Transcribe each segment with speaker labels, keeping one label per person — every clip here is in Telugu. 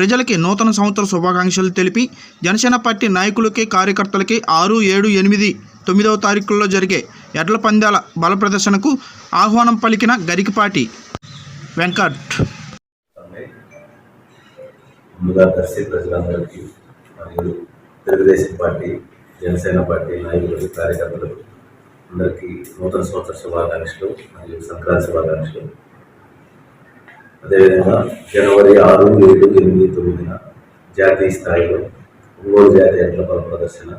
Speaker 1: ప్రజలకి నూతన సంవత్సర శుభాకాంక్షలు తెలిపి జనసేన పార్టీ నాయకులకి కార్యకర్తలకి ఆరు ఏడు ఎనిమిది తొమ్మిదవ తారీఖుల్లో జరిగే ఎడ్ల పందాల బల ప్రదర్శనకు ఆహ్వానం పలికిన గరికపాటి వెంకట్.
Speaker 2: ముందుగా దర్శి ప్రజలందరికీ మరియు తెలుగుదేశం పార్టీ జనసేన పార్టీ నాయకులకు కార్యకర్తలకు అందరికీ నూతన సంవత్సర శుభాకాంక్షలు మరియు సంక్రాంతి శుభాకాంక్షలు. అదేవిధంగా జనవరి ఆరు ఏడు ఎనిమిది తొమ్మిదిన జాతీయ స్థాయిలో ఒంగోలు జాతీయ ఎడ్ల ప్రదర్శన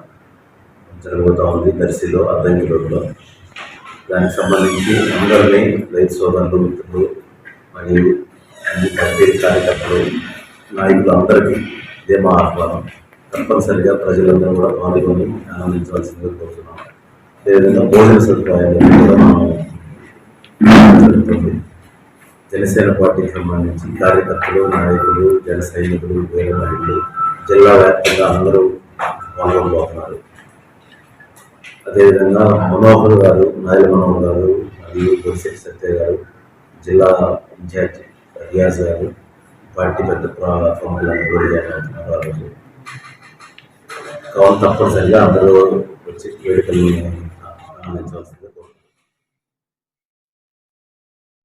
Speaker 2: జరుగుతూ ఉంది దర్శిలో అద్దంకి రోడ్లో దానికి సంబంధించి అందరినీ రైతు సోదరులు మిత్రులు మరియు అన్ని పార్టీ కార్యకర్తలు నాయకులు అందరికీ ఇదే మా ఆహ్వానం. తప్పనిసరిగా ప్రజలందరూ కూడా పాల్గొని ఆనందించవలసిందిగా కోరుతున్నాం. అదేవిధంగా భోజన సదుపాయాలు కూడా మనం జరుగుతుంది జనసేన పార్టీకి సంబంధించి కార్యకర్తలు నాయకులు జన సైనికులు వేల జిల్లా వ్యాప్తంగా అందరూ పాల్గొనబోతున్నారు. అదేవిధంగా మనోహర్ గారు నాయల మనోహర్ గారు మరియు బొత్సెట్టి సత్య గారు జిల్లా ఇన్ఛార్జ్ రియాజ్ గారు పార్టీ పెద్ద ప్ర- ప్రముఖులందరూ కూడా జాయిన్ ఆ రోజు. కావున తప్పనిసరిగా అందరూ వచ్చి వేడుకలు